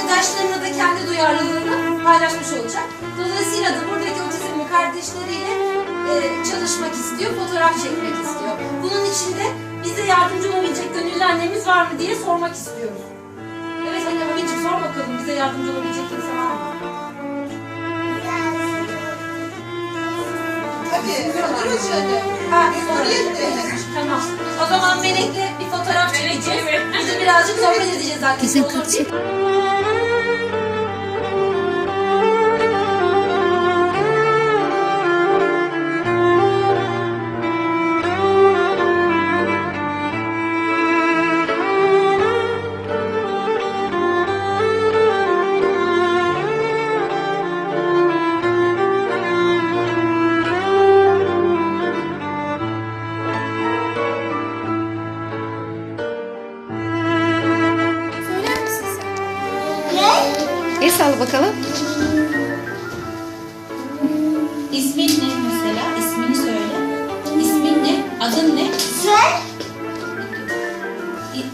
arkadaşlarına da kendi duyarlılığını paylaşmış olacak. Dolayısıyla da buradaki otizmli kardeşleriyle e, çalışmak istiyor, fotoğraf çekmek istiyor. Bunun için de bize yardımcı olabilecek gönüllü annemiz var mı diye sormak istiyoruz. Evet anne babacığım sor bakalım bize yardımcı olabilecek kimse var mı? Hadi, sorarız şöyle. Ha, de. Tamam. O zaman Melek'le bir birazcık sohbet edeceğiz arkadaşlar. Bizim Olur El salla bakalım. İsmin ne mesela? İsmini söyle. İsmin ne? Adın ne? Sen?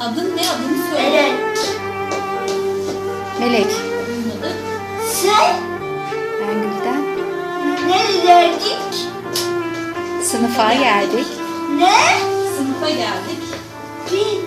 Adın ne? Adını söyle. Evet. Melek. Adın adı. Sen? Ben Gülden. Ne verdik? Sınıfa geldik. Ne? Sınıfa geldik. Bir.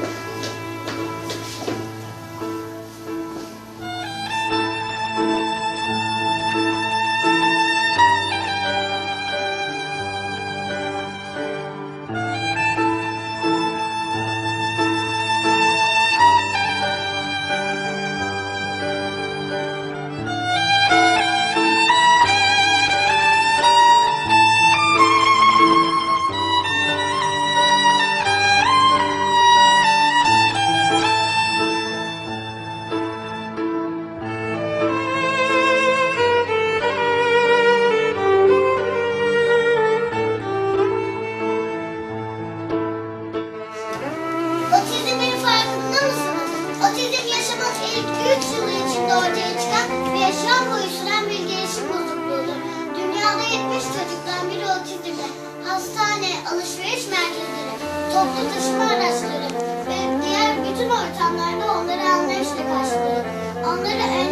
fakülteleri, hastane, alışveriş merkezleri, toplu taşıma araçları ve diğer bütün ortamlarda onları anlayışla karşılayın. Onları ön